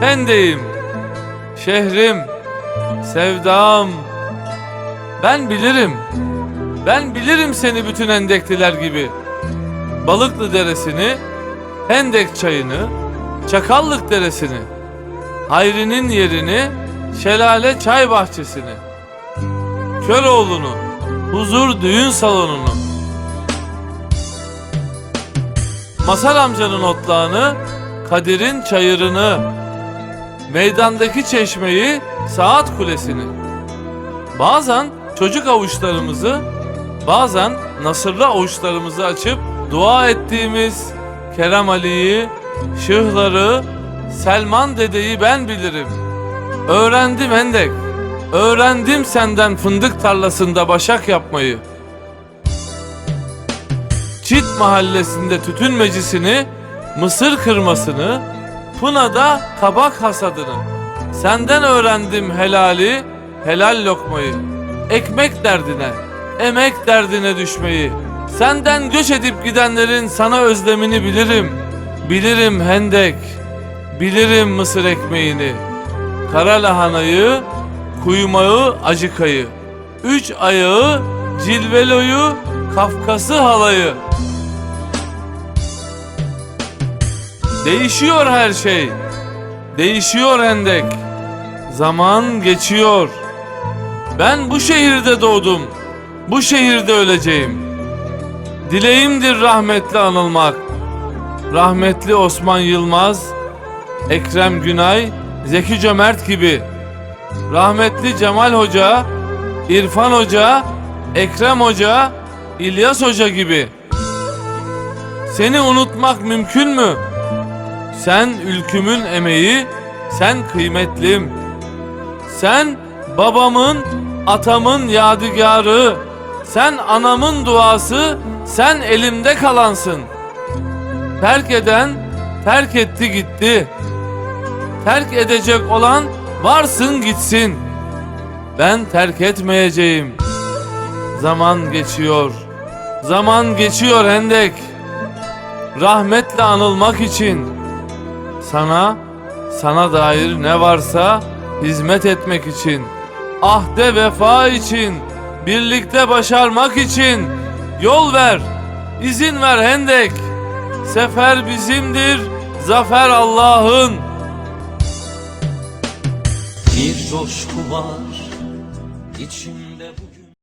Hendeyim, şehrim, sevdam. Ben bilirim, ben bilirim seni bütün Hendekliler gibi. Balıklı deresini, Hendek çayını, Çakallık deresini, Hayri'nin yerini, Şelale çay bahçesini, Köroğlu'nu, huzur düğün salonunu, Masar amcanın otlağını, Kadir'in çayırını, meydandaki çeşmeyi, saat kulesini. Bazen çocuk avuçlarımızı, bazen nasırlı avuçlarımızı açıp dua ettiğimiz Kerem Ali'yi, Şıhları, Selman dedeyi ben bilirim. Öğrendim Hendek, öğrendim senden fındık tarlasında başak yapmayı. Çit mahallesinde tütün mecisini, mısır kırmasını, Pına'da kabak hasadını. Senden öğrendim helali, helal lokmayı. Ekmek derdine, emek derdine düşmeyi. Senden göç edip gidenlerin sana özlemini bilirim. Bilirim hendek, bilirim mısır ekmeğini. Kara lahanayı, kuymağı, acıkayı. Üç ayağı, cilveloyu, Kafkası halayı. Değişiyor her şey. Değişiyor hendek. Zaman geçiyor. Ben bu şehirde doğdum. Bu şehirde öleceğim. Dileğimdir rahmetli anılmak. Rahmetli Osman Yılmaz, Ekrem Günay, Zeki Cömert gibi. Rahmetli Cemal Hoca, İrfan Hoca, Ekrem Hoca, İlyas Hoca gibi. Seni unutmak mümkün mü? Sen ülkümün emeği, sen kıymetlim. Sen babamın, atamın yadigarı. Sen anamın duası, sen elimde kalansın. Terk eden terk etti gitti. Terk edecek olan varsın gitsin. Ben terk etmeyeceğim. Zaman geçiyor. Zaman geçiyor Hendek. Rahmetle anılmak için. Sana, sana dair ne varsa hizmet etmek için. Ahde vefa için. Birlikte başarmak için. Yol ver, izin ver Hendek. Sefer bizimdir, zafer Allah'ın. Bir coşku var içim